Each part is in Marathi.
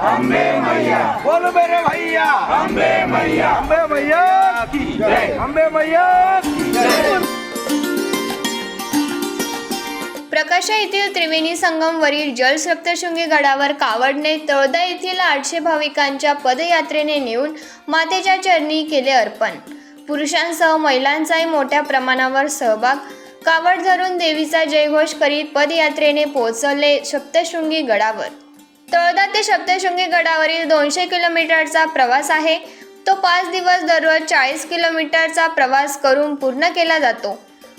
अम्बे मैया। बोलो मेरे भैया। अम्बे मैया। अम्बे मैया की जय. अम्बे मैया की जय. प्रकाशा येथील त्रिवेणी संगमवरील जल सप्तशृंगी गडावर कावडने तळोदा येथील आठशे भाविकांच्या पदयात्रेने नेऊन मातेच्या चरणी केले अर्पण. पुरुषांसह महिलांचाही मोठ्या प्रमाणावर सहभाग. कावड धरून देवीचा जयघोष करीत पदयात्रेने पोहोचवले सप्तशृंगी गडावर. तळदा ते सप्तशृंगी गडावरील दोनशे किलोमीटरचा प्रवास आहे. तो पाच दिवस दररोज चाळीस किलोमीटरचा प्रवास करून पूर्ण केला जातो.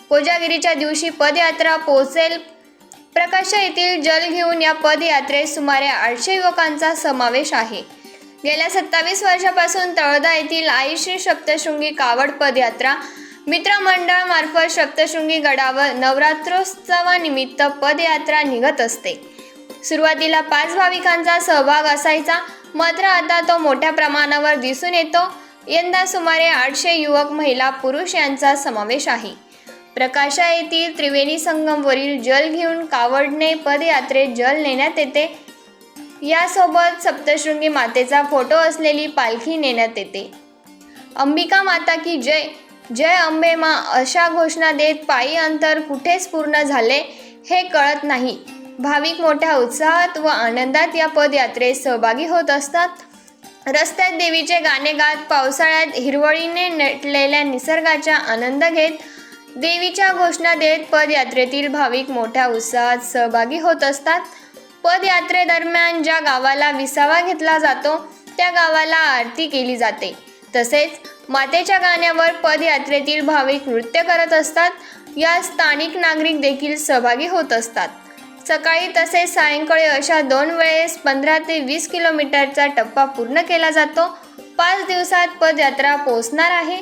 कोजागिरीच्या दिवशी पदयात्रा पोहोचेल. प्रकाश येथील जल घेऊन या पदयात्रेत सुमारे आठशे युवकांचा समावेश आहे. गेल्या सत्तावीस वर्षापासून तळोदा येथील आई श्री सप्तशृंगी कावड पदयात्रा मित्रमंडळामार्फत सप्तशृंगी गडावर नवरात्रोत्सवानिमित्त पदयात्रा निघत असते. सुरुवातीला पाच भाविकांचा सहभाग असायचा मात्र आता तो मोठ्या प्रमाणावर दिसून येतो. यंदा सुमारे आठशे युवक महिला पुरुष यांचा समावेश आहे. प्रकाशा येथील त्रिवेणी संगमवरील जल घेऊन कावडने पदयात्रेत जल नेण्यात येते. यासोबत सप्तशृंगी मातेचा फोटो असलेली पालखी नेण्यात येते. अंबिका माता की जय. जय अंबे मा अशा घोषणा देत पायी अंतर कुठेच पूर्ण झाले हे कळत नाही. भाविक मोठ्या उत्साहात व आनंदात या पदयात्रेत सहभागी होत असतात. रस्त्यात देवीचे गाणे गात पावसाळ्यात हिरवळीने नटलेल्या निसर्गाचा आनंद घेत देवीच्या घोषणा देत पदयात्रेतील भाविक मोठ्या उत्साहात सहभागी होत असतात. पदयात्रेदरम्यान ज्या गावाला विसावा घेतला जातो त्या गावाला आरती केली जाते. तसेच मातेच्या गाण्यावर पदयात्रेतील भाविक नृत्य करत असतात. या स्थानिक नागरिक देखील सहभागी होत असतात. सकाळी तसेच सायंकाळी अशा दोन वेळेस पंधरा ते वीस किलोमीटरचा टप्पा पूर्ण केला जातो. पाच दिवसात पदयात्रा पोहोचणार आहे.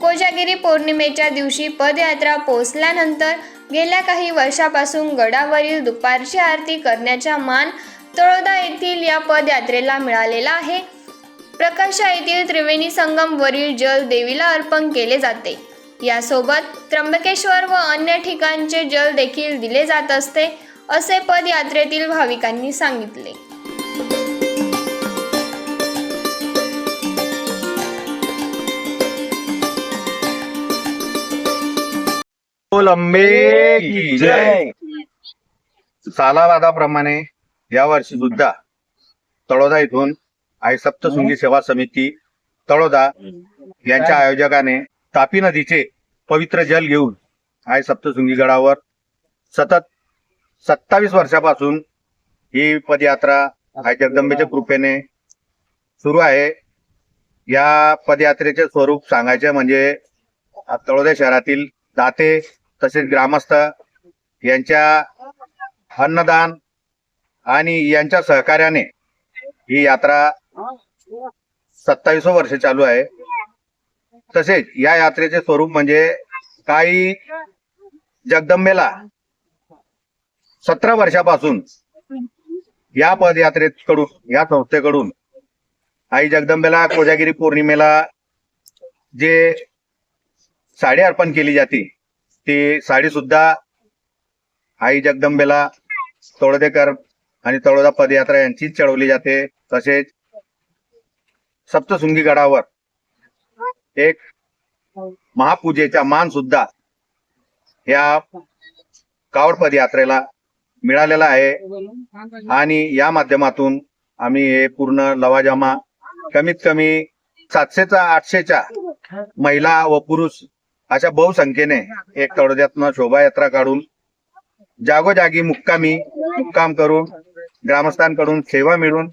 कोजागिरी पौर्णिमेच्या दिवशी पदयात्रा पोहोचल्यानंतर गेल्या काही वर्षापासून गडावरील दुपारची आरती करण्याचा मान तळोदा येथील या पदयात्रेला मिळालेला आहे. प्रकाशा येथील त्रिवेणी संगमवरील जल देवीला अर्पण केले जाते. यासोबत त्र्यंबकेश्वर व अन्य ठिकाणचे जल देखील दिले जात असते. असे पदयात्रेतील भाविकांनी सांगितले. बोल अंबे की जय. सालावादाप्रमाणे या वर्षी सुद्धा तळोदा इथून आई सप्तशृंगी सेवा समिती तळोदा यांच्या आयोजकाने तापी नदीचे पवित्र जल घेऊन आई सप्तशृंगी गडावर सतत सत्तावीस वर्षापासून ही पदयात्रा आई जगदंबेच्या कृपेने सुरू आहे. या पदयात्रेचे स्वरूप सांगायचे म्हणजे तळोदा शहरातील दाते तसेच ग्रामस्थ यांच्या अन्नदान आणि यांच्या सहकार्याने ही यात्रा सत्तावीस वर्ष चालू आहे. तसेच या यात्रेचे स्वरूप म्हणजे काही जगदंबेला सतरा वर्षापासून या पदयात्रेत कडून या संस्थेकडून आई जगदंबेला कोजागिरी पौर्णिमेला जे साडी अर्पण केली जाते ती साडी सुद्धा आई जगदंबेला तळोदेकर आणि तळोदा पदयात्रा यांचीच चढवली जाते. तसेच सप्तशृंगी गडावर एक महापूजेचा मान सुद्धा या कावड पदयात्रेला मिळालेला आहे. आणि या माध्यमातून आम्ही हे पूर्ण लवाजामा कमीत कमी सातशेचा आठशेच्या महिला व पुरुष अशा बहुसंख्येने एक तळोद्यातनं शोभायात्रा काढून जागोजागी मुक्कामी मुक्काम करून ग्रामस्थांकडून सेवा मिळून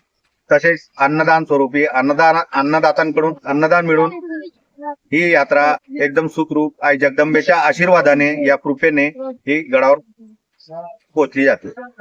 तसेच अन्नदान स्वरूपी अन्नदान अन्नदातांकडून अन्नदान मिळून ही यात्रा एकदम सुखरूप आई जगदंबेच्या आशीर्वादाने या कृपेने ही गडावर पोहोचली जाते